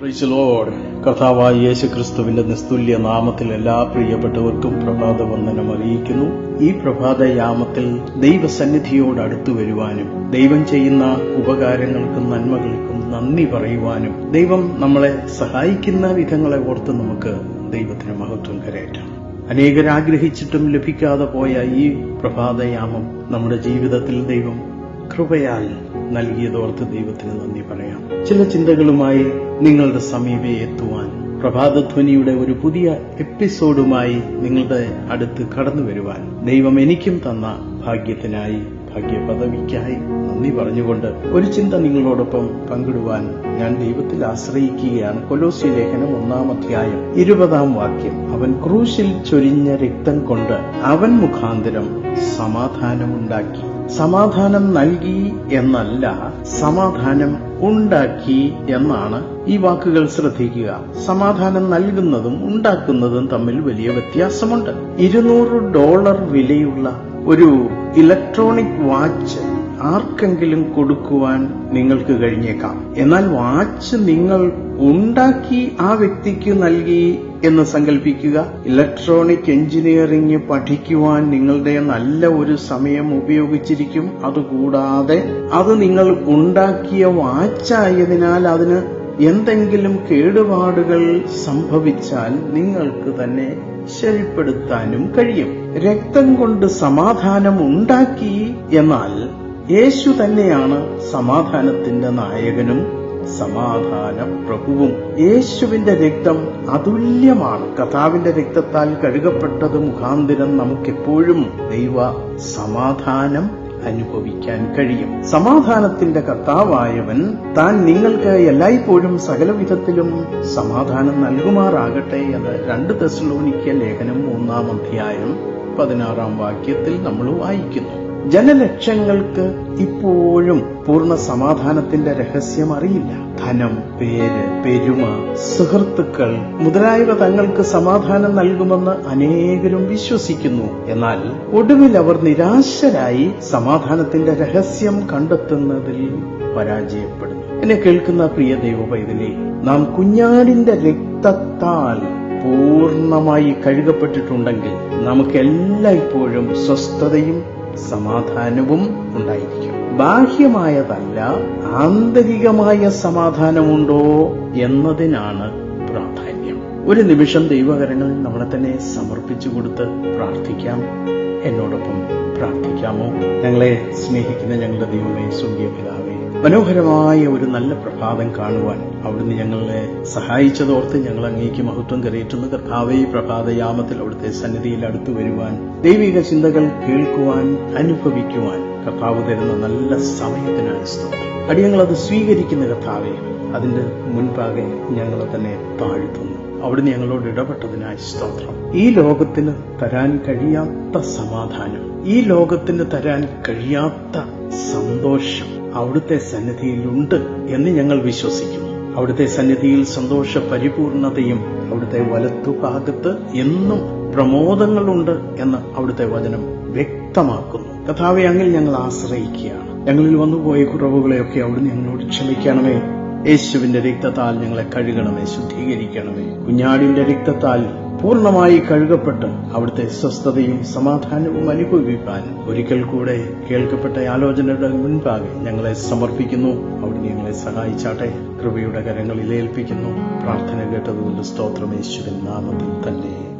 Praise Lord കർത്താവായ യേശു ക്രിസ്തുവിന്റെ നിസ്തുല്യ നാമത്തിൽ എല്ലാ പ്രിയപ്പെട്ടവർക്കും പ്രഭാത വന്ദനം അറിയിക്കുന്നു. ഈ പ്രഭാത യാമത്തിൽ ദൈവസന്നിധിയോട് അടുത്തു വരുവാനും ദൈവം ചെയ്യുന്ന ഉപകാരങ്ങൾക്കും നന്മകൾക്കും നന്ദി പറയുവാനും ദൈവം നമ്മളെ സഹായിക്കുന്ന വിധങ്ങളെ ഓർത്ത് നമുക്ക് ദൈവത്തിന് മഹത്വം കരയറ്റാം അനേകരാഗ്രഹിച്ചിട്ടും ലഭിക്കാതെ പോയ ഈ പ്രഭാതയാമം നമ്മുടെ ജീവിതത്തിൽ ദൈവം കൃപയാൽ നൽകിയതോർത്ത് ദൈവത്തിന് നന്ദി പറയാം. ചില ചിന്തകളുമായി നിങ്ങളുടെ സമീപെ എത്തുവാൻ പ്രഭാതധ്വനിയുടെ ഒരു പുതിയ എപ്പിസോഡുമായി നിങ്ങളുടെ അടുത്ത് കടന്നു വരുവാൻ ദൈവം എനിക്കും തന്ന ഭാഗ്യത്തിനായി ഭാഗ്യപദവിക്കായി നന്ദി പറഞ്ഞുകൊണ്ട് ഒരു ചിന്ത നിങ്ങളോടൊപ്പം പങ്കിടുവാൻ ഞാൻ ദൈവത്തിൽ ആശ്രയിക്കുകയാണ്. കൊലോസി ലേഖനം ഒന്നാം അധ്യായം ഇരുപതാം വാക്യം. അവൻ ക്രൂശിൽ ചൊരിഞ്ഞ രക്തം കൊണ്ട് അവൻ മുഖാന്തരം സമാധാനമുണ്ടാക്കി. സമാധാനം നൽകി എന്നല്ല സമാധാനം ഉണ്ടാക്കി എന്നാണ് ഈ വാക്കുകൾ ശ്രദ്ധിക്കുക. സമാധാനം നൽകുന്നതും ഉണ്ടാക്കുന്നതും തമ്മിൽ വലിയ വ്യത്യാസമുണ്ട്. ഇരുന്നൂറ് ഡോളർ വിലയുള്ള ഒരു ഇലക്ട്രോണിക് വാച്ച് ആർക്കെങ്കിലും കൊടുക്കുവാൻ നിങ്ങൾക്ക് കഴിഞ്ഞേക്കാം. എന്നാൽ വാച്ച് നിങ്ങൾ ഉണ്ടാക്കി ആ വ്യക്തിക്ക് നൽകി എന്ന് സങ്കല്പിക്കുക ഇലക്ട്രോണിക് എഞ്ചിനീയറിംഗ് പഠിക്കുവാൻ നിങ്ങളുടെ നല്ല ഒരു സമയം ഉപയോഗിച്ചിരിക്കും. അതുകൂടാതെ അത് നിങ്ങൾ ഉണ്ടാക്കിയ വാച്ചായതിനാൽ അതിന് എന്തെങ്കിലും കേടുപാടുകൾ സംഭവിച്ചാൽ നിങ്ങൾക്ക് തന്നെ ശരിപ്പെടുത്താനും കഴിയും. രക്തം കൊണ്ട് സമാധാനം ഉണ്ടാക്കി എന്നാൽ യേശു തന്നെയാണ് സമാധാനത്തിന്റെ നായകനും സമാധാന പ്രഭുവും യേശുവിന്റെ രക്തം അതുല്യമാണ്. കഥാവിന്റെ രക്തത്താൽ കഴുകപ്പെട്ടത് മുഖാന്തിരം നമുക്കെപ്പോഴും ദൈവ സമാധാനം അനുഭവിക്കാൻ കഴിയും. സമാധാനത്തിന്റെ കർത്താവായവൻ താൻ നിങ്ങൾക്ക് എല്ലായ്പ്പോഴും സകല വിധത്തിലും സമാധാനം നൽകുമാറാകട്ടെ എന്ന് രണ്ട് തെസ്ലോനിക്ക ലേഖനം മൂന്നാം അധ്യായം പതിനാറാം വാക്യത്തിൽ നമ്മൾ വായിക്കുന്നു. ജനലക്ഷങ്ങൾക്ക് ഇപ്പോഴും പൂർണ സമാധാനത്തിന്റെ രഹസ്യം അറിയില്ല. ധനം പേര് പെരുമ സുഹൃത്തുക്കൾ മുതലായവ തങ്ങൾക്ക് സമാധാനം നൽകുമെന്ന് അനേകരും വിശ്വസിക്കുന്നു. എന്നാൽ ഒടുവിൽ അവർ നിരാശരായി സമാധാനത്തിന്റെ രഹസ്യം കണ്ടെത്തുന്നതിൽ പരാജയപ്പെടുന്നു. എന്നെ കേൾക്കുന്ന പ്രിയ ദൈവപൈതലേ നാം കുഞ്ഞാടിന്റെ രക്തത്താൽ പൂർണമായി കഴുകപ്പെട്ടിട്ടുണ്ടെങ്കിൽ നമുക്ക് എല്ലായ്പ്പോഴും സ്വസ്ഥതയും സമാധാനവും ഉണ്ടായിരിക്കും. ബാഹ്യമായതല്ല ആന്തരികമായ സമാധാനമുണ്ടോ എന്നതിനാണ് പ്രാധാന്യം. ഒരു നിമിഷം ദൈവകരങ്ങളിൽ നമ്മളെ തന്നെ സമർപ്പിച്ചു കൊടുത്ത് പ്രാർത്ഥിക്കാം. എന്നോടൊപ്പം പ്രാർത്ഥിക്കാമോ? ഞങ്ങളെ സ്നേഹിക്കുന്ന ഞങ്ങളുടെ ദൈവമേ സ്വർഗീയ പിതാവേ മനോഹരമായ ഒരു നല്ല പ്രഭാതം കാണുവാൻ അവിടുന്ന് ഞങ്ങളെ സഹായിച്ചതോർത്ത് ഞങ്ങൾ അങ്ങേക്ക് മഹത്വം കരയേറ്റുന്ന. കർത്താവേ പ്രഭാതയാമത്തിൽ അവിടുത്തെ സന്നിധിയിൽ അടുത്തു വരുവാൻ ദൈവിക ചിന്തകൾ കേൾക്കുവാൻ അനുഭവിക്കുവാൻ കർത്താവ് തരുന്ന നല്ല സമയത്തിനായി സ്തോത്രം. അടിയങ്ങളത് സ്വീകരിക്കുന്ന കർത്താവെ അതിന്റെ മുൻപാകെ ഞങ്ങളെ തന്നെ താഴ്ത്തുന്നു. അവിടുന്ന് ഞങ്ങളോട് ഇടപെട്ടതിനായി സ്തോത്രം. ഈ ലോകത്തിന് തരാൻ കഴിയാത്ത സമാധാനം ഈ ലോകത്തിന് തരാൻ കഴിയാത്ത സന്തോഷം അവിടുത്തെ സന്നിധിയിലുണ്ട് എന്ന് ഞങ്ങൾ വിശ്വസിക്കുന്നു. അവിടുത്തെ സന്നിധിയിൽ സന്തോഷ പരിപൂർണതയും അവിടുത്തെ വലത്തുഭാഗത്ത് എന്നും പ്രമോദങ്ങളുണ്ട് എന്ന് അവിടുത്തെ വചനം വ്യക്തമാക്കുന്നു. കഥാവെ അങ്ങിൽ ഞങ്ങൾ ആശ്രയിക്കുകയാണ്. ഞങ്ങളിൽ വന്നുപോയ കുറവുകളെയൊക്കെ അവിടുന്ന് ഞങ്ങളോട് ക്ഷമിക്കണമേ. യേശുവിന്റെ രക്തത്താൽ ഞങ്ങളെ കഴുകണമേ ശുദ്ധീകരിക്കണമേ. കുഞ്ഞാടിന്റെ രക്തത്താൽ പൂർണമായി കഴുകപ്പെട്ട് അവിടുത്തെ സ്വസ്ഥതയും സമാധാനവും അനുഭവിപ്പാൻ ഒരിക്കൽ കൂടെ കേൾക്കപ്പെട്ട ആലോചനയുടെ മുൻപാകെ ഞങ്ങളെ സമർപ്പിക്കുന്നു. അവിടെ ഞങ്ങളെ സഹായിച്ചാട്ടെ കൃപയുടെ കരങ്ങളിൽ ഏൽപ്പിക്കുന്നു. പ്രാർത്ഥന കേട്ടതുകൊണ്ട് സ്തോത്രം യേശുവിൻ നാമത്തിൽ തന്നെ.